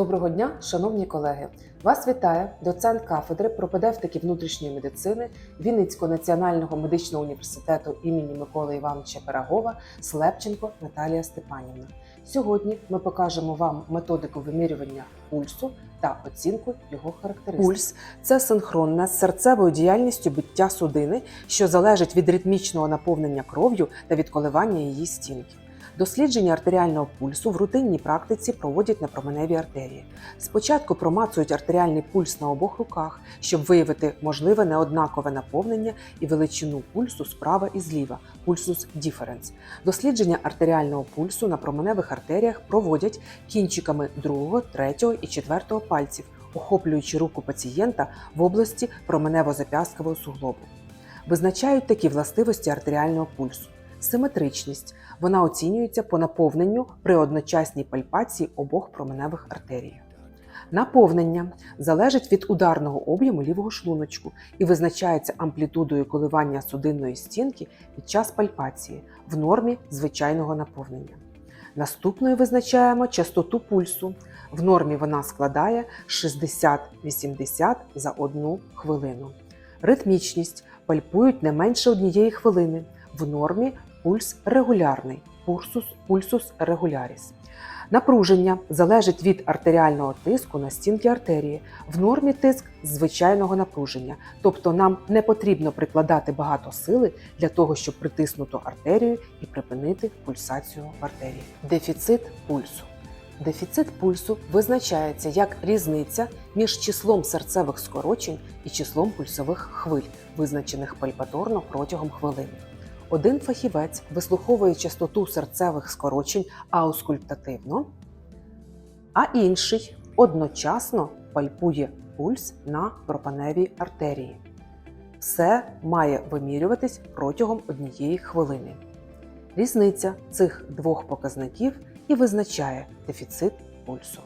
Доброго дня, шановні колеги! Вас вітає доцент кафедри пропедевтики внутрішньої медицини Вінницького національного медичного університету імені Миколи Івановича Пирогова Слепченко Наталія Степанівна. Сьогодні ми покажемо вам методику вимірювання пульсу та оцінку його характеристик. Пульс це синхронне з серцевою діяльністю биття судини, що залежить від ритмічного наповнення кров'ю та від коливання її стінки. Дослідження артеріального пульсу в рутинній практиці проводять на променеві артерії. Спочатку промацують артеріальний пульс на обох руках, щоб виявити можливе неоднакове наповнення і величину пульсу справа і зліва пульсус діференс. Дослідження артеріального пульсу на променевих артеріях проводять кінчиками другого, третього і четвертого пальців, охоплюючи руку пацієнта в області променево-зап'ясткового суглобу. Визначають такі властивості артеріального пульсу. Симетричність вона оцінюється по наповненню при одночасній пальпації обох променевих артерій. Наповнення залежить від ударного об'єму лівого шлуночку і визначається амплітудою коливання судинної стінки під час пальпації в нормі звичайного наповнення. Наступною визначаємо частоту пульсу. В нормі вона складає 60-80 за одну хвилину. Ритмічність пальпують не менше однієї хвилини. В нормі пульс регулярний пульсус, пульсус регуляріс. Напруження залежить від артеріального тиску на стінки артерії. В нормі тиск звичайного напруження, тобто нам не потрібно прикладати багато сили для того, щоб притиснути артерію і припинити пульсацію в артерії. Дефіцит пульсу. Дефіцит пульсу визначається як різниця між числом серцевих скорочень і числом пульсових хвиль, визначених пальпаторно протягом хвилини. Один фахівець вислуховує частоту серцевих скорочень аускультативно, а інший одночасно пальпує пульс на пропаневій артерії. Все має вимірюватись протягом однієї хвилини. Різниця цих двох показників і визначає дефіцит пульсу.